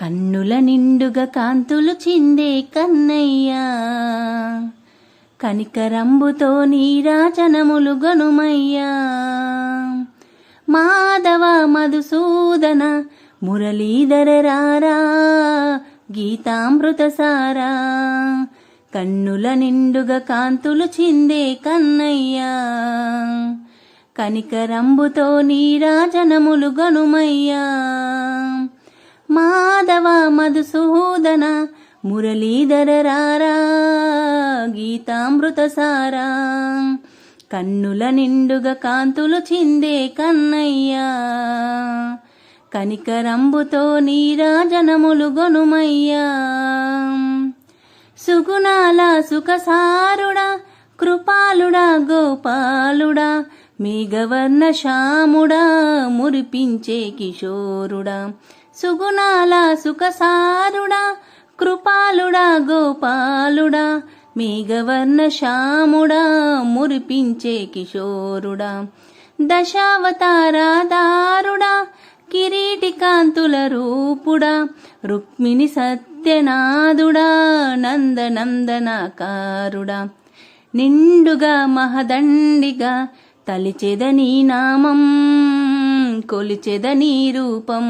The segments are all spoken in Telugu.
కన్నుల నిండుగా కాంతులు చిందే కన్నయ్యా. కనికరంబుతో నీరాజనములు గనుమయ్యా. మాధవ మధుసూదన మురళీధర రారా గీతామృత సారా. కన్నుల నిండుగా కాంతులు చిందే కన్నయ్యా. కనికరంబుతో నీరాజనములు గనుమయ్యా. మాధవ మధుసూదన మురళీధర రారా గీతామృత సారా. కన్నుల నిండుగా కాంతులు చిందే కన్నయ్యా. కనికరంబుతో నీరాజనములు గొనుమయ్యా. సుగుణాల సుఖసారుడా కృపాలుడా గోపాలుడా మేఘవర్ణ శ్యాముడా మురిపించే కిషోరుడా. సుగుణాల సుఖసారుడా కృపాలుడా గోపాలుడా మేఘవర్ణ శ్యాముడా మురిపించే కిషోరుడా. దశావతారాదారుడా కిరీటి కాంతుల రూపుడా రుక్మిణి సత్యనాథుడా నందనందనాకారుడా. నిండుగా మహదండిగా తలిచెదని నామం కొలిచెదని రూపం.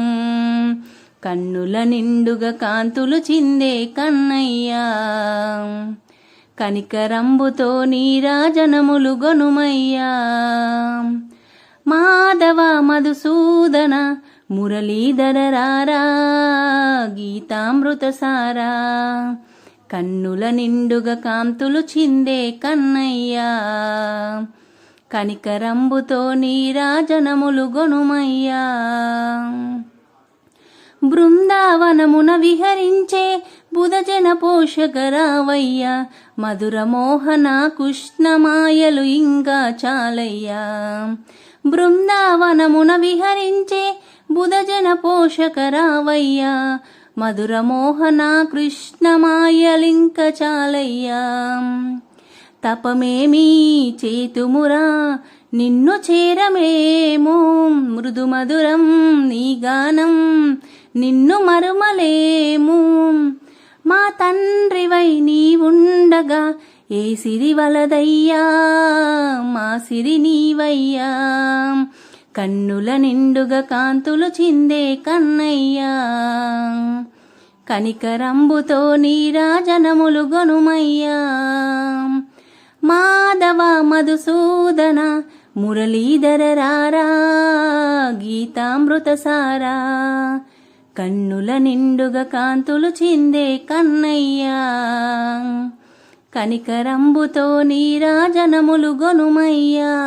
కన్నుల నిండుగా కాంతులు చిందే కన్నయ్యా. కనికరంబుతో నీరాజనములు గొనుమయ్యా. మాధవ మధుసూదన మురళీధర రారా గీతామృత సారా. కన్నుల నిండుగా కాంతులు చిందే కన్నయ్యా. కనికరంబుతో నీరాజనములు గొనుమయ్యా. బృందావనమున విహరించే బుధజన పోషకరావయ్య మధురమోహన కృష్ణమాయలు ఇంకా చాలయ్యా. బృందావనమున విహరించే బుధజన పోషకరావయ్య మధుర మోహన కృష్ణమాయలింక చాలయ్యా. తపమేమీ చేతుమురా నిన్ను చేరమేమో మృదు మధురం నీ గానం నిన్ను మరుమలేము. మా తండ్రివై నీ ఉండగా ఏ సిరి వలదయ్యా? మా సిరి నీవయ్యా? కన్నుల నిండుగా కాంతులు చిందే కన్నయ్యా. కనికరంబుతో నీరాజనములు గొనుమయ్యా. మాధవ మధుసూదన మురళీధర రారా గీతామృత సారా కన్నుల నిండుగా కాంతులు చిందే కన్నయ్యా. కనికరంబుతో నీరాజనములు గొనుమయ్యా.